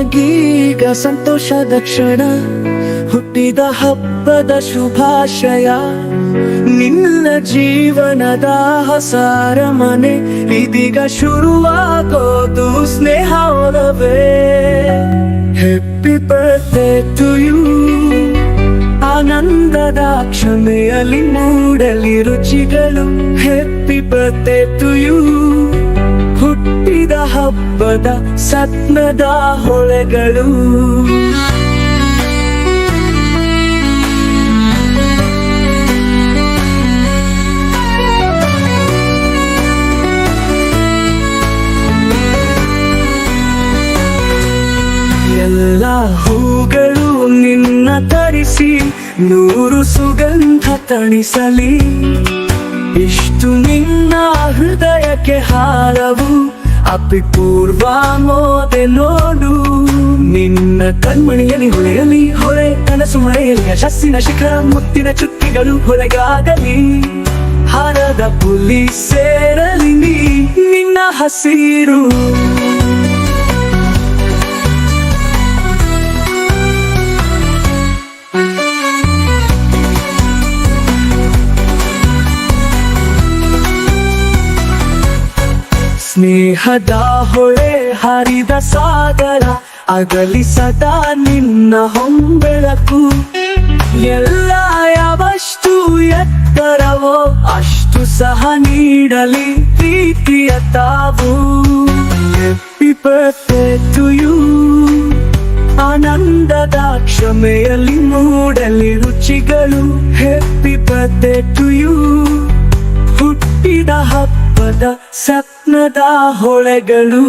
ನಮಗೀಗ ಸಂತೋಷದ ಕ್ಷಣ, ಹುಟ್ಟಿದ ಹಬ್ಬದ ಶುಭಾಶಯ. ನಿನ್ನ ಜೀವನದ ಹೊಸಾರ ಮನೆ ಇದೀಗ ಶುರುವಾಗೋದು ಸ್ನೇಹವೇ ಹೆಪ್ಪಿ ಬರ್ತೇ ಟು ಯು ಆನಂದದ ಕ್ಷಮೆಯಲ್ಲಿ ಮೂಡಲಿ ರುಚಿಗಳು. ಹ್ಯಾಪಿ ಬರ್ತೇ ಟು ಯು ಹಬ್ಬದ ಸತ್ನದ ಹೊಳೆಗಳು. ಎಲ್ಲ ಹೂಗಳು ನಿನ್ನ ತರಿಸಿ ನೂರು ಸುಗಂಧ ತಣಿಸಲಿ. ಇಷ್ಟು ನಿನ್ನ ಹೃದಯಕ್ಕೆ ಹಾರವು. ಅಪಿಪೂರ್ವ ಮೋದೆ ನೋಡು. ನಿನ್ನ ಕಣ್ಮಣಿಯಲ್ಲಿ ಹೊಳೆಯಲಿ, ಹೊಳೆ ಕನಸು ಮಳೆಯಲ್ಲಿ ಯಶಸ್ಸಿನ ಶಿಖರ, ಮುತ್ತಿನ ಚುಕ್ಕಿಗಳು ಹೊರಗಾಗಲಿ. ಹರದ ಪುಲಿ ಸೇರಲಿ ನಿನ್ನ ಹಸಿರು. ಸ್ನೇಹದ ಹೊಳೆ ಹರಿದ ಸಾಗರ, ಅಗಲಿ ಸದಾ ನಿನ್ನ ಹೊಂಬೆಳಕು. ಎಲ್ಲ ಯಾವಷ್ಟು ಎತ್ತರವೋ ಅಷ್ಟು ಸಹ ನೀಡಲಿ ಪ್ರೀತಿಯ ತಾವು. ಯು ಆನಂದದ ಕ್ಷಮೆಯಲ್ಲಿ ಮೂಡಲಿ ರುಚಿಗಳು. ಹೆಪ್ಪಿ ಯು ಹುಟ್ಟಿದ ಹಬ್ಬದ ಸಪ್ನದ ಹೊಳೆಗಳು.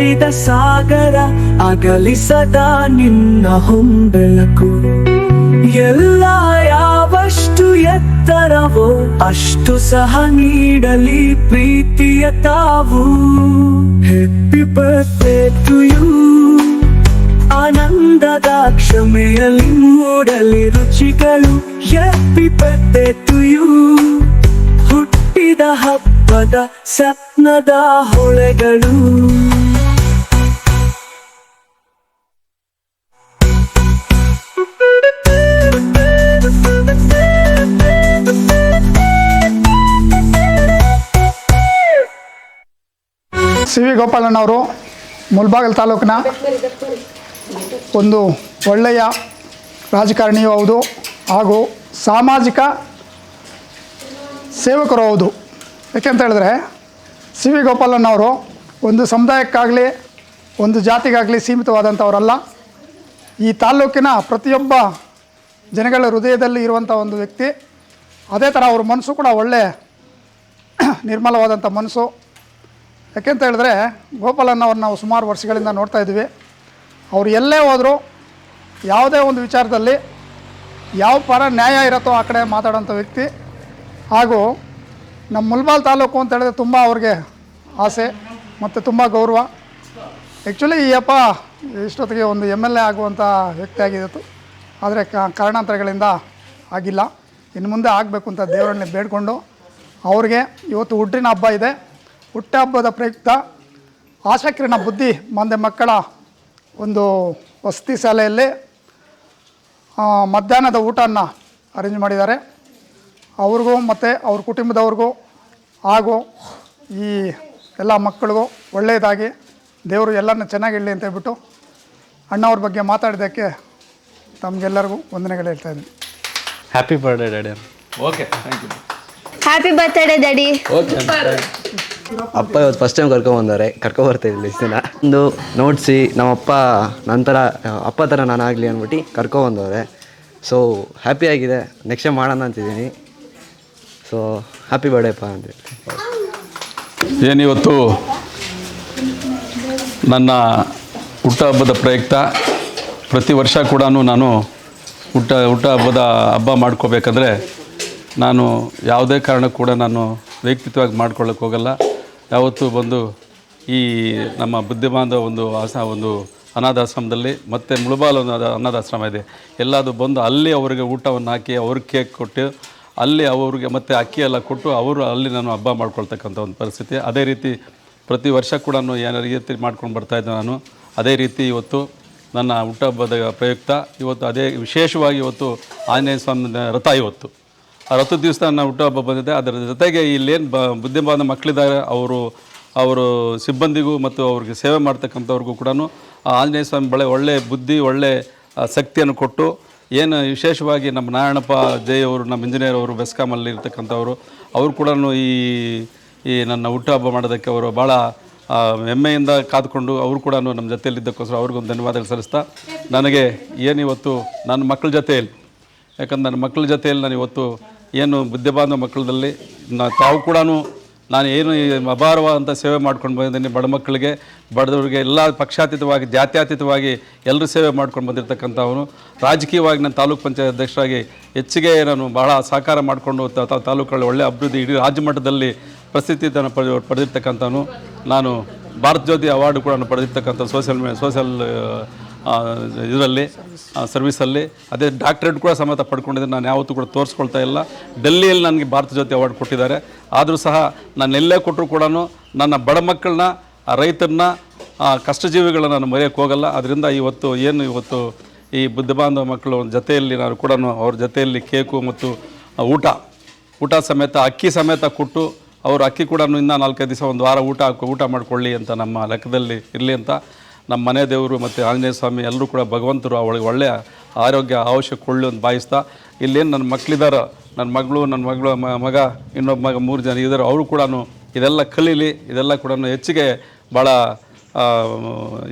ಹರಿದ ಸಾಗರ ಅಗಲಿಸದ ನಿನ್ನ ಹೊಂಬೆಳಕು. ಎಲ್ಲ ಯಾವಷ್ಟು ಎತ್ತರವೋ ಅಷ್ಟು ಸಹ ನೀಡಲಿ ಪ್ರೀತಿಯ ತಾವು. ಹೆಪ್ಪಿ ಬರ್ತ್ಡೇ ಟು ಯು ಆನಂದದ ಕ್ಷಮೆಯಲ್ಲಿ ಮೂಡಲಿ ರುಚಿಗಳು. ಹೆಪ್ಪಿ ಬರ್ತ್ಡೇ ಟು ಯು ಹುಟ್ಟಿದ ಹಬ್ಬದ ಸಪ್ನದ ಹೊಳೆಗಳು. ವಿ ಗೋಪಾಲಣ್ಣವರು ಮುಲ್ಬಾಗಲ್ ತಾಲೂಕಿನ ಒಂದು ಒಳ್ಳೆಯ ರಾಜಕಾರಣಿಯೂ ಹೌದು ಹಾಗೂ ಸಾಮಾಜಿಕ ಸೇವಕರು ಹೌದು. ಯಾಕೆಂತ ಹೇಳಿದ್ರೆ, ಸಿ ವಿ ಗೋಪಾಲಣ್ಣವರು ಒಂದು ಸಮುದಾಯಕ್ಕಾಗಲಿ, ಒಂದು ಜಾತಿಗಾಗಲಿ ಸೀಮಿತವಾದಂಥವರಲ್ಲ. ಈ ತಾಲ್ಲೂಕಿನ ಪ್ರತಿಯೊಬ್ಬ ಜನಗಳ ಹೃದಯದಲ್ಲಿ ಇರುವಂಥ ಒಂದು ವ್ಯಕ್ತಿ, ಅದೇ ಥರ ಅವ್ರ ಮನಸ್ಸು ಕೂಡ ಒಳ್ಳೆ ನಿರ್ಮಲವಾದಂಥ ಮನಸ್ಸು. ಯಾಕೆಂತ ಹೇಳಿದ್ರೆ ಅವ್ರು ನಾವು ಸುಮಾರು ವರ್ಷಗಳಿಂದ ನೋಡ್ತಾ ಇದ್ದೀವಿ. ಅವ್ರು ಎಲ್ಲೇ ಹೋದರೂ ಯಾವುದೇ ಒಂದು ವಿಚಾರದಲ್ಲಿ ಯಾವ ಪರ ನ್ಯಾಯ ಇರುತ್ತೋ ಆ ಕಡೆ ಮಾತಾಡೋಂಥ ವ್ಯಕ್ತಿ. ಹಾಗೂ ನಮ್ಮ ಮುಲ್ಬಾಲ್ ತಾಲೂಕು ಅಂತ ಹೇಳಿದ್ರೆ ತುಂಬ ಅವ್ರಿಗೆ ಆಸೆ ಮತ್ತು ತುಂಬ ಗೌರವ. ಆ್ಯಕ್ಚುಲಿ ಈ ಅಪ್ಪ ಇಷ್ಟೊತ್ತಿಗೆ ಒಂದು ಎಂ ಎಲ್ ಎ ಆಗುವಂಥ ವ್ಯಕ್ತಿ ಆಗಿತ್ತು ಆದರೆ ಕಾರಣಾಂತರಗಳಿಂದ ಆಗಿಲ್ಲ. ಇನ್ನು ಮುಂದೆ ಆಗಬೇಕು ಅಂತ ದೇವರನ್ನೇ ಬೇಡಿಕೊಂಡು ಅವ್ರಿಗೆ ಇವತ್ತು ಹುಟ್ಟಿನ ಹಬ್ಬ ಇದೆ. ಹುಟ್ಟ ಹಬ್ಬದ ಪ್ರಯುಕ್ತ ಆಶಾಕಿರಣ ಬುದ್ಧಿ ಮಂದೆ ಮಕ್ಕಳ ಒಂದು ವಸತಿ ಶಾಲೆಯಲ್ಲಿ ಮಧ್ಯಾಹ್ನದ ಊಟವನ್ನು ಅರೇಂಜ್ ಮಾಡಿದ್ದಾರೆ. ಅವ್ರಿಗೂ ಮತ್ತು ಅವ್ರ ಕುಟುಂಬದವ್ರಿಗೂ ಹಾಗೂ ಈ ಎಲ್ಲ ಮಕ್ಕಳಿಗೂ ಒಳ್ಳೆಯದಾಗಿ ದೇವರು ಎಲ್ಲರನ್ನ ಚೆನ್ನಾಗಿರಲಿ ಅಂತ ಹೇಳ್ಬಿಟ್ಟು ಅಣ್ಣವ್ರ ಬಗ್ಗೆ ಮಾತಾಡಿದ್ದಕ್ಕೆ ತಮಗೆಲ್ಲರಿಗೂ ವಂದನೆಗಳು ಹೇಳ್ತಾ ಇದ್ದೀನಿ. Happy birthday daddy okay thank you happy birthday daddy okay ಅಪ್ಪ ಇವತ್ತು ಫಸ್ಟ್ ಟೈಮ್ ಕರ್ಕೊಂಬಂದವ್ರೆ ಕರ್ಕೊಬರ್ತಾ ಇರಲಿಲ್ಲ ಇಷ್ಟು ದಿನ. ಒಂದು ನೋಡಿಸಿ ನಮ್ಮಪ್ಪ ನಂತರ, ಅಪ್ಪ ಥರ ನಾನಾಗಲಿ ಅಂದ್ಬಿಟ್ಟು ಕರ್ಕೊಬಂದವ್ರೆ ಸೊ ಹ್ಯಾಪಿ ಆಗಿದೆ. ನೆಕ್ಸ್ಟ್ ಟೈಮ್ ಮಾಡೋಣ ಅಂತಿದ್ದೀನಿ. ಸೊ ಹ್ಯಾಪಿ ಬರ್ಡೇಪ್ಪ ಅಂತ ಏನಿವತ್ತು? ನನ್ನ ಹುಟ್ಟಹಬ್ಬದ ಪ್ರಯುಕ್ತ. ಪ್ರತಿ ವರ್ಷ ಕೂಡ ನಾನು ಹುಟ್ಟ ಹಬ್ಬದ ಹಬ್ಬ ಮಾಡ್ಕೋಬೇಕಂದ್ರೆ ನಾನು ಯಾವುದೇ ಕಾರಣಕ್ಕೂ ಕೂಡ ನಾನು ವೈಯಕ್ತಿಕವಾಗಿ ಮಾಡ್ಕೊಳ್ಳೋಕೆ ಹೋಗಲ್ಲ. ಯಾವತ್ತೂ ಬಂದು ಈ ನಮ್ಮ ಬುದ್ಧಿಮಾಂದ ಒಂದು ಆಸ, ಒಂದು ಅನಾಥಾಶ್ರಮದಲ್ಲಿ ಮತ್ತು ಮುಳುಬಾಲ್ ಒಂದು ಅನಾಥಾಶ್ರಮ ಇದೆ. ಎಲ್ಲದು ಬಂದು ಅಲ್ಲಿ ಅವರಿಗೆ ಊಟವನ್ನು ಹಾಕಿ, ಅವ್ರಿಗೆ ಕೇಕ್ ಕೊಟ್ಟು, ಅಲ್ಲಿ ಅವರಿಗೆ ಮತ್ತು ಅಕ್ಕಿ ಎಲ್ಲ ಕೊಟ್ಟು, ಅವರು ಅಲ್ಲಿ ನಾನು ಹಬ್ಬ ಮಾಡ್ಕೊಳ್ತಕ್ಕಂಥ ಒಂದು ಪರಿಸ್ಥಿತಿ. ಅದೇ ರೀತಿ ಪ್ರತಿ ವರ್ಷ ಕೂಡ ಏನಾರು ರೀತಿ ಮಾಡ್ಕೊಂಡು ಬರ್ತಾಯಿದ್ದೆ ನಾನು. ಅದೇ ರೀತಿ ಇವತ್ತು ನನ್ನ ಹುಟ್ಟಹಬ್ಬದ ಪ್ರಯುಕ್ತ, ಇವತ್ತು ಅದೇ ವಿಶೇಷವಾಗಿ ಇವತ್ತು ಆಂಜನೇಯ ಸ್ವಾಮಿ ರಥ ಇವತ್ತು. ಆ ಹತ್ತು ದಿವಸ ನನ್ನ ಹುಟ್ಟುಹಬ್ಬ ಬಂದಿದೆ. ಅದರ ಜೊತೆಗೆ ಇಲ್ಲೇನು ಬ ಬುದ್ಧಿಮಾನ ಮಕ್ಕಳಿದ್ದಾರೆ, ಅವರು ಅವರು ಸಿಬ್ಬಂದಿಗೂ ಮತ್ತು ಅವ್ರಿಗೆ ಸೇವೆ ಮಾಡ್ತಕ್ಕಂಥವ್ರಿಗೂ ಕೂಡ ಆಂಜನೇಯ ಸ್ವಾಮಿ ಬಳೆ ಒಳ್ಳೆ ಬುದ್ಧಿ, ಒಳ್ಳೆ ಶಕ್ತಿಯನ್ನು ಕೊಟ್ಟು ಏನು ವಿಶೇಷವಾಗಿ ನಮ್ಮ ನಾರಾಯಣಪ್ಪ ಜೈ ಅವರು, ನಮ್ಮ ಇಂಜಿನಿಯರ್ ಅವರು ಬೆಸ್ಕಾಮಲ್ಲಿ ಇರ್ತಕ್ಕಂಥವ್ರು, ಅವರು ಕೂಡ ಈ ಈ ನನ್ನ ಹುಟ್ಟುಹಬ್ಬ ಮಾಡೋದಕ್ಕೆ ಅವರು ಭಾಳ ಹೆಮ್ಮೆಯಿಂದ ಕಾದುಕೊಂಡು ಅವರು ಕೂಡ ನಮ್ಮ ಜೊತೆಯಲ್ಲಿದ್ದಕ್ಕೋಸ್ಕರ ಅವ್ರಿಗೊಂದು ಧನ್ಯವಾದಗಳು ಸಲ್ಲಿಸ್ತಾ ನನಗೆ ಏನಿವತ್ತು ನನ್ನ ಮಕ್ಕಳ ಜೊತೆಯಲ್ಲಿ, ಯಾಕಂದ್ರೆ ನನ್ನ ಮಕ್ಕಳ ಜೊತೆಯಲ್ಲಿ ನಾನು ಇವತ್ತು ಏನು ಬುದ್ಧಿ ಬಾಂಧವ ಮಕ್ಕಳದಲ್ಲಿ ನಾ ತಾವು ಕೂಡ ನಾನು ಏನು ಅಭಾರವಾದಂಥ ಸೇವೆ ಮಾಡ್ಕೊಂಡು ಬಂದಿದ್ದೀನಿ ಬಡ ಮಕ್ಕಳಿಗೆ, ಬಡದವ್ರಿಗೆ ಎಲ್ಲ ಪಕ್ಷಾತೀತವಾಗಿ, ಜಾತ್ಯಾತೀತವಾಗಿ ಎಲ್ಲರೂ ಸೇವೆ ಮಾಡ್ಕೊಂಡು ಬಂದಿರತಕ್ಕಂಥವನು. ರಾಜಕೀಯವಾಗಿ ನಾನು ತಾಲೂಕು ಪಂಚಾಯತ್ ಅಧ್ಯಕ್ಷರಾಗಿ ಹೆಚ್ಚಿಗೆ ನಾನು ಬಹಳ ಸಹಕಾರ ಮಾಡಿಕೊಂಡು ತಾಲೂಕುಗಳಲ್ಲಿ ಒಳ್ಳೆಯ ಅಭಿವೃದ್ಧಿ ಇಡೀ ರಾಜ್ಯ ಮಟ್ಟದಲ್ಲಿ ಪ್ರಸಿದ್ಧಿಯನ್ನು ಪಡೆದು, ಪಡೆದಿರ್ತಕ್ಕಂಥವನು. ನಾನು ಭಾರತ ಜ್ಯೋತಿ ಅವಾರ್ಡು ಕೂಡ ಪಡೆದಿರ್ತಕ್ಕಂಥ ಸೋಷಿಯಲ್ ಮೀ ಸೋಷಿಯಲ್ ಇದರಲ್ಲಿ ಸರ್ವಿಸಲ್ಲಿ ಅದೇ ಡಾಕ್ಟ್ರೇಟ್ ಕೂಡ ಸಮೇತ ಪಡ್ಕೊಂಡಿದ್ದೀನಿ. ನಾನು ಯಾವತ್ತೂ ಕೂಡ ತೋರಿಸ್ಕೊಳ್ತಾ ಇಲ್ಲ. ಡೆಲ್ಲಿಯಲ್ಲಿ ನನಗೆ ಭಾರತ ಜ್ಯೋತಿ ಅವಾರ್ಡ್ ಕೊಟ್ಟಿದ್ದಾರೆ. ಆದರೂ ಸಹ ನಾನು ಎಲ್ಲೇ ಕೊಟ್ಟರು ಕೂಡ ನನ್ನ ಬಡ ಮಕ್ಕಳನ್ನ ರೈತರನ್ನ ಕಷ್ಟಜೀವಿಗಳನ್ನ ನಾನು ಮರೆಯೋಕ್ಕೆ ಹೋಗಲ್ಲ. ಅದರಿಂದ ಇವತ್ತು ಏನು ಇವತ್ತು ಈ ಬುದ್ಧ ಬಾಂಧವ ಮಕ್ಕಳು ಜೊತೆಯಲ್ಲಿ ನಾನು ಕೂಡ ಅವ್ರ ಜೊತೆಯಲ್ಲಿ ಕೇಕು ಮತ್ತು ಊಟ. ಊಟ ಸಮೇತ, ಅಕ್ಕಿ ಸಮೇತ ಕೊಟ್ಟು ಅವರು ಅಕ್ಕಿ ಕೂಡ ಇನ್ನೂ ನಾಲ್ಕೈದು ದಿವಸ ಒಂದು ವಾರ ಊಟ ಊಟ ಮಾಡಿಕೊಳ್ಳಿ ಅಂತ ನಮ್ಮ ಲೆಕ್ಕದಲ್ಲಿ ಇರಲಿ ಅಂತ. ನಮ್ಮ ಮನೆ ದೇವರು ಮತ್ತು ಆಂಜನೇಯ ಸ್ವಾಮಿ ಎಲ್ಲರೂ ಕೂಡ ಭಗವಂತರು ಅವಳಿಗೆ ಒಳ್ಳೆಯ ಆರೋಗ್ಯ ಅವಶ್ಯ ಕೊಳ್ಳಿ ಅಂತ ಭಾವಿಸ್ತಾ ಇಲ್ಲೇನು ನನ್ನ ಮಕ್ಕಳಿದ್ದಾರೋ ನನ್ನ ಮಗಳು ನನ್ನ ಮಗಳು ಮಗ, ಇನ್ನೊಬ್ಬ ಮಗ ಮೂರು ಜನ ಇದ್ದಾರೆ ಅವರು ಕೂಡ ಇದೆಲ್ಲ ಕಲೀಲಿ, ಇದೆಲ್ಲ ಕೂಡ ಹೆಚ್ಚಿಗೆ ಭಾಳ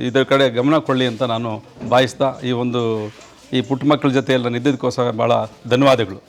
ಇದರ ಕಡೆ ಗಮನ ಕೊಡಲಿ ಅಂತ ನಾನು ಭಾವಿಸ್ತಾ ಈ ಒಂದು, ಈ ಪುಟ್ಟ ಮಕ್ಕಳ ಜೊತೆ ಎಲ್ಲ ಇದ್ದಿದ್ದಕ್ಕೋಸ್ಕರ ಭಾಳ ಧನ್ಯವಾದಗಳು.